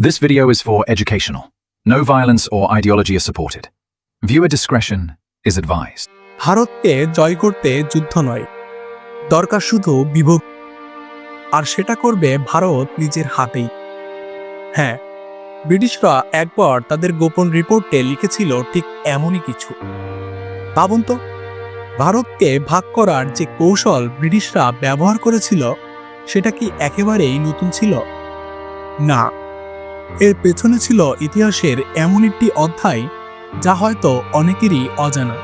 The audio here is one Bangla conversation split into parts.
This video is for educational. No violence or ideology is supported. Viewer discretion is advised. ভারতকে জয় করতে যুদ্ধ নয় দরকার শুধু বিভক্তি আর সেটা করবে ভারত নিজের হাতেই হ্যাঁ ব্রিটিশরা একবার তাদের গোপন রিপোর্টে লিখেছিল ঠিক এমনই কিছু ভাবুন তো, ভারতকে ভাগ করার যে কৌশল ব্রিটিশরা ব্যবহার করেছিল, সেটা কি একেবারেই নতুন ছিল না এর পেছনে ছিল ইতিহাসের এমন একটি অধ্যায়, যা হয়তো অনেকেরই অজানা।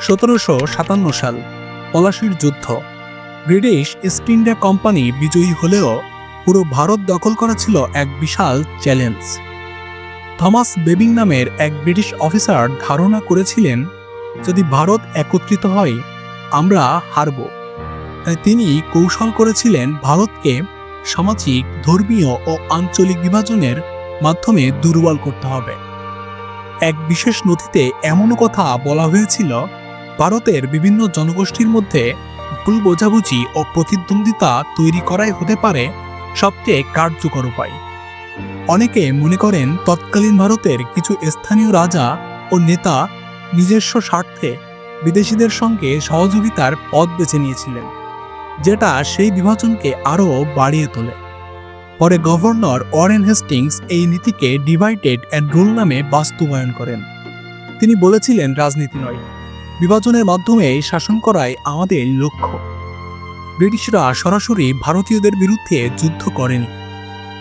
সতেরোশো সাতান্ন সাল, পলাশির যুদ্ধ। ব্রিটিশ ইস্ট ইন্ডিয়া কোম্পানি বিজয়ী হলেও পুরো ভারত দখল করা ছিল এক বিশাল চ্যালেঞ্জ। থমাস বেবিং নামের এক ব্রিটিশ অফিসার ধারণা করেছিলেন, যদি ভারত একত্রিত হয়, আমরা হারব। তিনি কৌশল করেছিলেন ভারতকে সামাজিক, ধর্মীয় ও আঞ্চলিক বিভাজনের মাধ্যমে দুর্বল করতে হবে। এক বিশেষ নথিতে এমনও কথা বলা হয়েছিল, ভারতের বিভিন্ন জনগোষ্ঠীর মধ্যে ভুল বোঝাবুঝি ও প্রতিদ্বন্দ্বিতা তৈরি করাই হতে পারে সবচেয়ে কার্যকর উপায়। অনেকে মনে করেন তৎকালীন ভারতের কিছু স্থানীয় রাজা ও নেতা নিজস্ব স্বার্থে বিদেশিদের সঙ্গে সহযোগিতার পথ বেছে নিয়েছিলেন। যেটা সেই বিভাজনকে আরও বাড়িয়ে তোলে। পরে গভর্নর ওয়ারেন হেস্টিংস এই নীতিকে ডিভাইডেড অ্যান্ড রুল নামে বাস্তবায়ন করেন। তিনি বলেছিলেন, রাজনীতি নয়। বিভাজনের মাধ্যমে শাসন করাই আমাদের লক্ষ্য। ব্রিটিশরা সরাসরি ভারতীয়দের বিরুদ্ধে যুদ্ধ করেনি।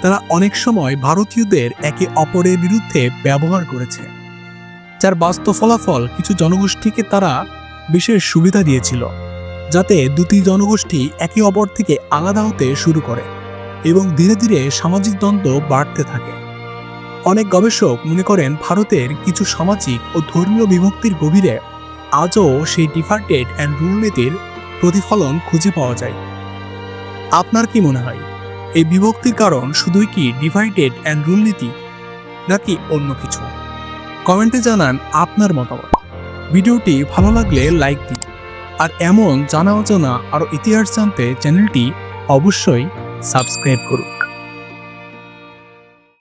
তারা অনেক সময় ভারতীয়দের একে অপরের বিরুদ্ধে ব্যবহার করেছে, যার বাস্তব ফলাফল কিছু জনগোষ্ঠীকে তারা বিশেষ সুবিধা দিয়েছিল। যাতে দুটি জনগোষ্ঠী একে অপর থেকে আলাদা হতে শুরু করে এবং ধীরে ধীরে সামাজিক দ্বন্দ্ব বাড়তে থাকে। অনেক গবেষক মনে করেন ভারতের কিছু সামাজিক ও ধর্মীয় বিভক্তির গভীরে আজও সেই ডিফার্টেড অ্যান্ড রুল নীতির প্রতিফলন খুঁজে পাওয়া যায়। আপনার কি মনে হয়, এই বিভক্তির কারণ শুধুই কি ডিভাইডেড অ্যান্ড রুল নীতি নাকি অন্য কিছু? কমেন্টে জানান আপনার মতামত। ভিডিওটি ভালো লাগলে লাইক দিন। আর এমন জানা অজানা আরও ইতিহাস জানতে চ্যানেলটি অবশ্যই সাবস্ক্রাইব করুন।